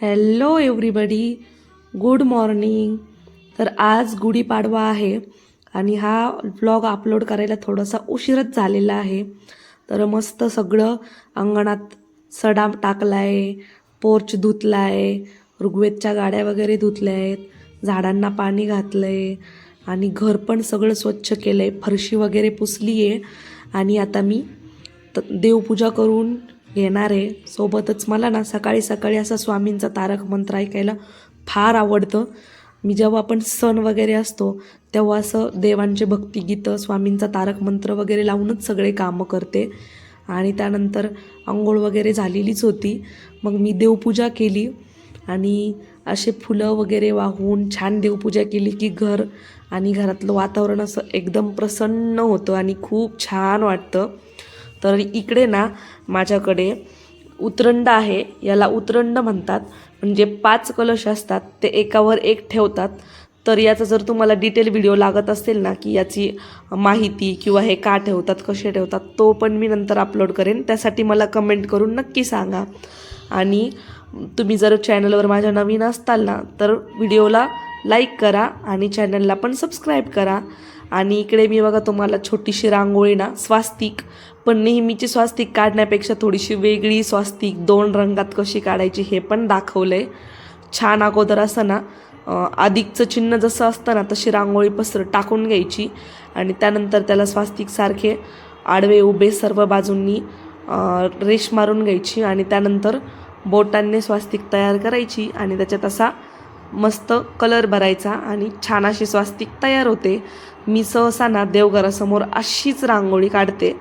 Hello everybody good morning तर आज गुढीपाडवा आहे आणि हा व्लॉग अपलोड करायला थोडासा उशीरच झालेला आहे. तर मस्त सगळं अंगणात सडा टाकला आहे पोर्च धुतला आहे ऋग्वेदच्या गाड्या वगैरे धुतल्या आहेत झाडांना पाणी घातलं आहे आणि घर पण सगळं स्वच्छ केलं आहे फरशी वगैरे पुसली आहे आणि आता मी त देवपूजा करून येणार आहे. सोबतच मला ना सकाळी सकाळी असं स्वामींचा तारक मंत्र ऐकायला फार आवडतं. मी जेव्हा आपण सण वगैरे असतो तेव्हा असं देवांचे भक्तिगीतं स्वामींचा तारक मंत्र वगैरे लावूनच सगळे कामं करते. आणि त्यानंतर आंघोळ वगैरे झालेलीच होती. मग मी देवपूजा केली आणि असे फुलं वगैरे वाहून छान देवपूजा केली की घर आणि घरातलं वातावरण असं एकदम प्रसन्न होतं आणि खूप छान वाटतं. तर इकडे ना माझ्याकडे उतरंड आहे याला उतरंड म्हणतात. म्हणजे पाच कलश असतात ते एकावर एक ठेवतात. तर याचा जर तुम्हाला डिटेल व्हिडिओ लागत असेल ना की याची माहिती किंवा हे का ठेवतात कसे ठेवतात तो पण मी नंतर अपलोड करेन. त्यासाठी मला कमेंट करून नक्की सांगा. आणि तुम्ही जर चॅनलवर माझ्या नवीन असताल ना तर व्हिडिओला लाईक करा आणि चॅनलला पण सबस्क्राईब करा. आणि इकडे मी बघा तुम्हाला छोटीशी रांगोळी ना स्वास्तिक. पण नेहमीची स्वास्तिक काढण्यापेक्षा थोडीशी वेगळी स्वास्तिक. दोन रंगात कशी काढायची हे पण दाखवलं आहे छान अगोदर असं ना अधिकचं चिन्ह जसं असतं ना तशी रांगोळी पसर टाकून घ्यायची. आणि त्यानंतर त्याला स्वास्तिकसारखे आडवे उभे सर्व बाजूंनी रेष मारून घ्यायची. आणि त्यानंतर बोटांनी स्वास्तिक तयार करायची. आणि त्याच्यात असा मस्त कलर भरायचा आणि छान अशी स्वास्तिक तयार होते. मी सहसा ना देवघरासमोर अशीच रांगोळी काढते.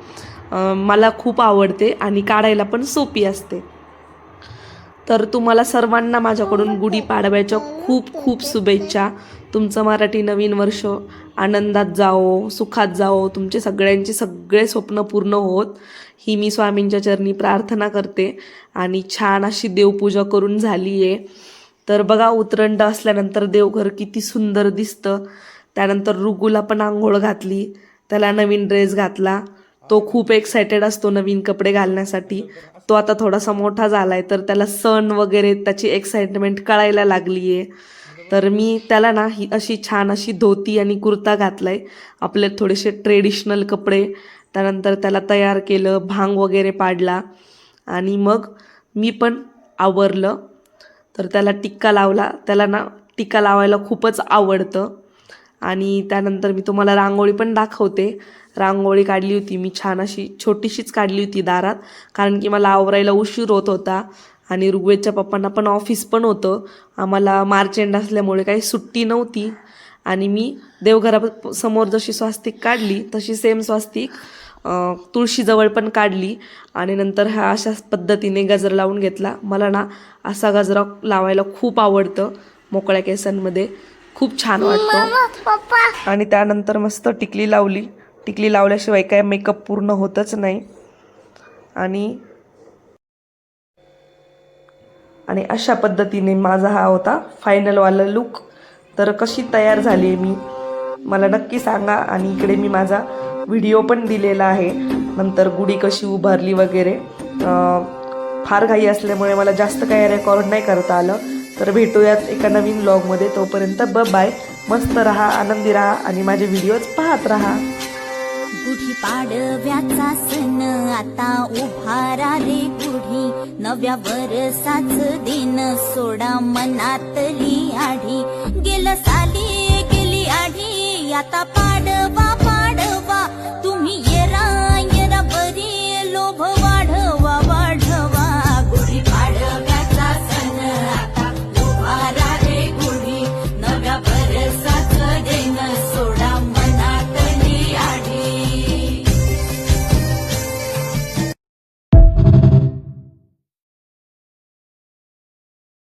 मला खूप आवडते आणि काढायला पण सोपी असते. तर तुम्हाला सर्वांना माझ्याकडून गुढीपाडव्याच्या खूप खूप शुभेच्छा. तुमचं मराठी नवीन वर्ष आनंदात जाओ सुखात जाओ तुमचे सगळ्यांचे सगळे स्वप्न पूर्ण होत. ही मी स्वामींच्या चरणी प्रार्थना करते. आणि छान अशी देवपूजा करून झाली आहे तर बघा उतरंड असल्यानंतर देवघर किती सुंदर दिसतं. त्यानंतर रुगूला पण आंघोळ घातली. त्याला नवीन ड्रेस घातला. तो खूप एक्सायटेड असतो नवीन कपडे घालण्यासाठी. तो आता थोडासा मोठा झालाय तर त्याला सण वगैरे त्याची एक्साइटमेंट कळायला लागली आहे तर मी त्याला ना ही अशी छान अशी धोती आणि कुर्ता घातलाय. आपले थोडेसे ट्रेडिशनल कपडे. त्यानंतर त्याला तयार केलं भांग वगैरे पाडला. आणि मग मी पण आवरलं. तर त्याला टिक्का लावला. त्याला ना टिक्का लावायला खूपच आवडतं. आणि त्यानंतर मी तुम्हाला रांगोळी पण दाखवते. रांगोळी काढली होती मी छान अशी छोटीशीच काढली होती दारात. कारण की मला आवरायला उशीर होत होता. आणि ऋग्वेदच्या पप्पांना पण ऑफिस पण होतं. आम्हाला मार्च एंड असल्यामुळे काही सुट्टी नव्हती. आणि मी देवघरा समोर जशी स्वास्तिक काढली तशी सेम स्वास्तिक. तुळशीजवळ पण काढली आणि नंतर ह्या अशाच पद्धतीने गजर लावून घेतला. मला ना असा गजरा लावायला खूप आवडतं मोकळ्या केसांमध्ये. खूप छान वाटतं. आणि त्यानंतर मस्त टिकली लावली. टिकली लावल्याशिवाय काय मेकअप पूर्ण होतच नाही. आणि आणि अशा पद्धतीने माझा हा होता फायनलवाला लुक तर कशी तयार झाली मी? मला नक्की सांगा आणि इकडे मी माझा व्हिडिओ पण दिलेला आहे. नंतर गुढी कशी उभारली वगैरे. फार घाई असल्यामुळे मला जास्त काही रेकॉर्ड नाही करता आलं. तर भेटूयात एका नवीन ब्लॉगमध्ये तोपर्यंत ब बाय मस्त राहा आनंदी राहा आणि माझे व्हिडिओज पाहत राहा. गुढी पाडव्याचा सण आता उभारा रे गुढी नव्या वरसाच दिन सोडा मनातली आढी गेलं साली Yata pada bapak